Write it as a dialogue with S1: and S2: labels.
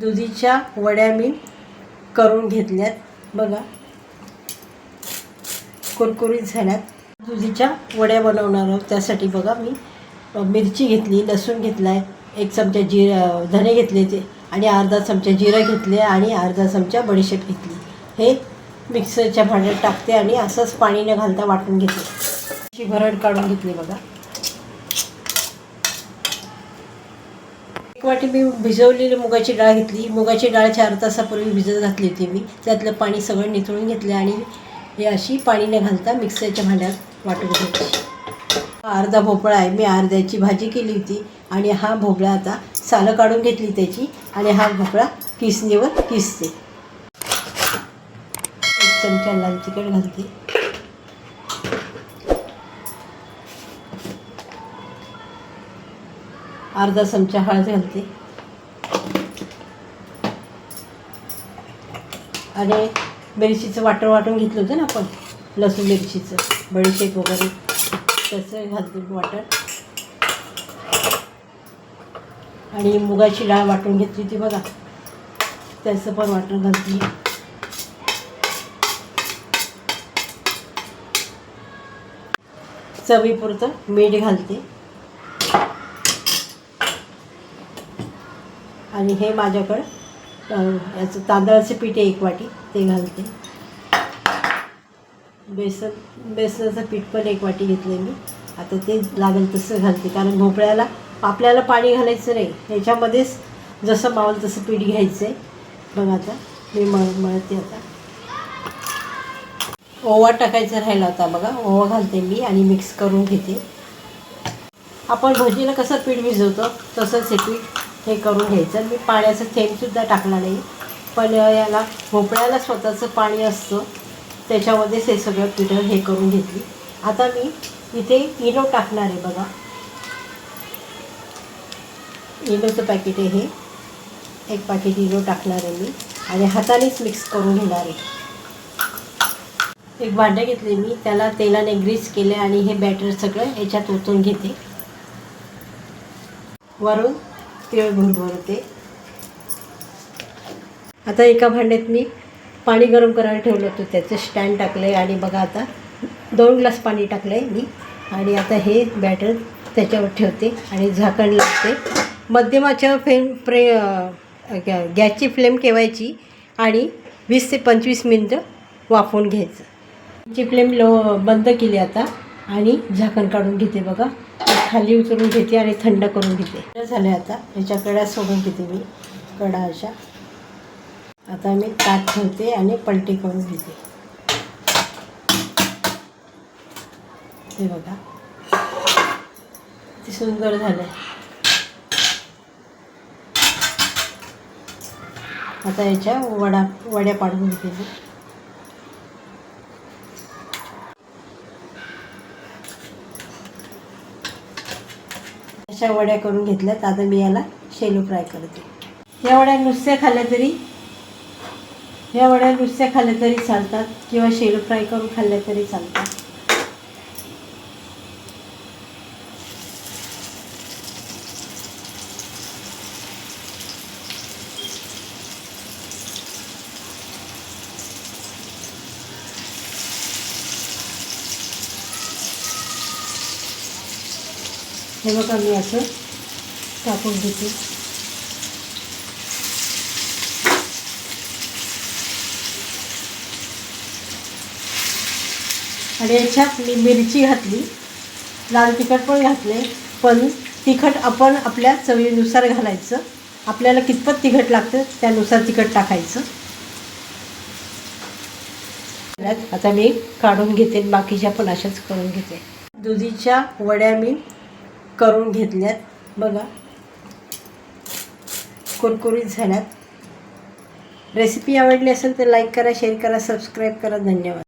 S1: दुधीच्या वड्या मी करून घेतल्यात. बघा. कुरकुरीत झाल्यात. दुधीच्या वड्या बनवणार आहोत. त्यासाठी बघा मी मिरची घेतली लसूण घेतला आहे एक चमचा जिरा धने घेतले ते आणि अर्धा चमचा जिरं घेतले आणि अर्धा चमचा बडीशेप घेतली. हे मिक्सरच्या भांड्यात टाकते आणि असंच पाणी न घालता वाटून घेते. अशी भरड काढून घेतली बघा. एक वाटी मी भिजवलेली मुगाची डाळ घेतली. मुगाची डाळ चार तासापूर्वी भिजत घातली होती मी. त्यातलं पाणी सगळं निथळून घेतलं आणि हे अशी पाणी न घालता मिक्सरच्या भांड्यात वाटून घ्यायची. हा अर्धा भोपळा आहे. मी अर्ध्याची भाजी केली होती आणि हा भोपळा आता सालं काढून घेतली त्याची आणि हा भोपळा किसणीवर किसते. एक चमचा लाल तिखट घालते. अर्धा चमचा हळद घालते. आणि मिरचीचं वाटण वाटून घेतलं होतं ना आपण लसूण मिरचीचं बडीशेप वगैरे त्याचं घालते वाटण. आणि मुगाची डाळ वाटून घेतली होती बघा त्याचं पण वाटण घालते. चवीपुरतं मीठ घालते. आणि हे माझ्याकडं याचं तांदळाचं पीठ आहे एक वाटी ते घालते. बेसन बेसनाचं पीठ पण एक वाटी घेतले मी. आता ते लागेल तसं घालते कारण भोपळ्याला आपल्याला पाणी घालायचं नाही. ह्याच्यामध्येच जसं मावल तसं पीठ घ्यायचं आहे बघ आता मी मळ मळते आता. ओवा टाकायचा राहिला होता बघा ओवा घालते मी आणि मिक्स करून घेते. आपण भजीला कसं पीठ भिजवतो तसंच हे पीठ हे करून घ्यायचं. मी पाण्याचं थेंबसुद्धा टाकला नाही पण याला भोपळ्याला स्वतःचं पाणी असतं. त्याच्यामध्येच हे सगळं पिठं हे करून घेतली. आता मी इथे इनो टाकणार आहे बघा. इनोचं पॅकेट आहे हे. एक पॅकेट इनो टाकणार आहे मी. आणि हातानेच मिक्स करून घेणार आहे. एक भांडं घेतले मी. त्याला तेलाने ग्रीस केले आणि हे बॅटर सगळं याच्यात ओतून घेते. वरून तिळ भरभरते आता एका भांड्यात मी पाणी गरम करायला ठेवलं होतं त्याचं स्टँड टाकलं आहे आणि बघा आता दोन ग्लास पाणी टाकलं आहे मी. आणि आता हे बॅटर त्याच्यावर ठेवते आणि झाकण लावते. मध्यमाच्या फ्लेम फ्रे गॅ- गॅसची फ्लेम ठेवायची आणि वीस ते पंचवीस मिनटं वाफवून घ्यायचं. ची फ्लेम लो बंद केली आता आणि झाकण काढून घेते बघा. खाली उचलून घेते आणि थंड करून घेते. झालं आता. ह्याच्या कड्या सोडून घेते मी. कडा अशा. आता मी ताट ठेवते आणि पलटी करून घेते. हे बघा. ते सुंदर झालं आता याच्या वडा वड्या पाडून घेते मी. अशा वड्या करून घेतल्यात. आता मी याला शेलो फ्राय करते. या वड्या नुसत्या खाल्ल्या तरी या वड्या नुसत्या खाल्ल्या तरी चालतात किंवा शेलू फ्राय करून खाल्ल्या तरी चालतात. हे बघा मी असं टाकून घेते. आणि याच्यात मी मिरची घातली लाल तिखट पण घातले पण तिखट आपण आपल्या चवीनुसार घालायचं. आपल्याला कितपत तिखट लागतं त्यानुसार तिखट टाकायचं. आता मी काढून घेते बाकीच्या पण अशाच करून घेते. दुधीच्या वड्या मी करून घेतल्यात. बघा. कुरकुरीत झाल्यात. रेसिपी आवडली असेल तर लाईक करा शेअर करा सबस्क्राईब करा. धन्यवाद.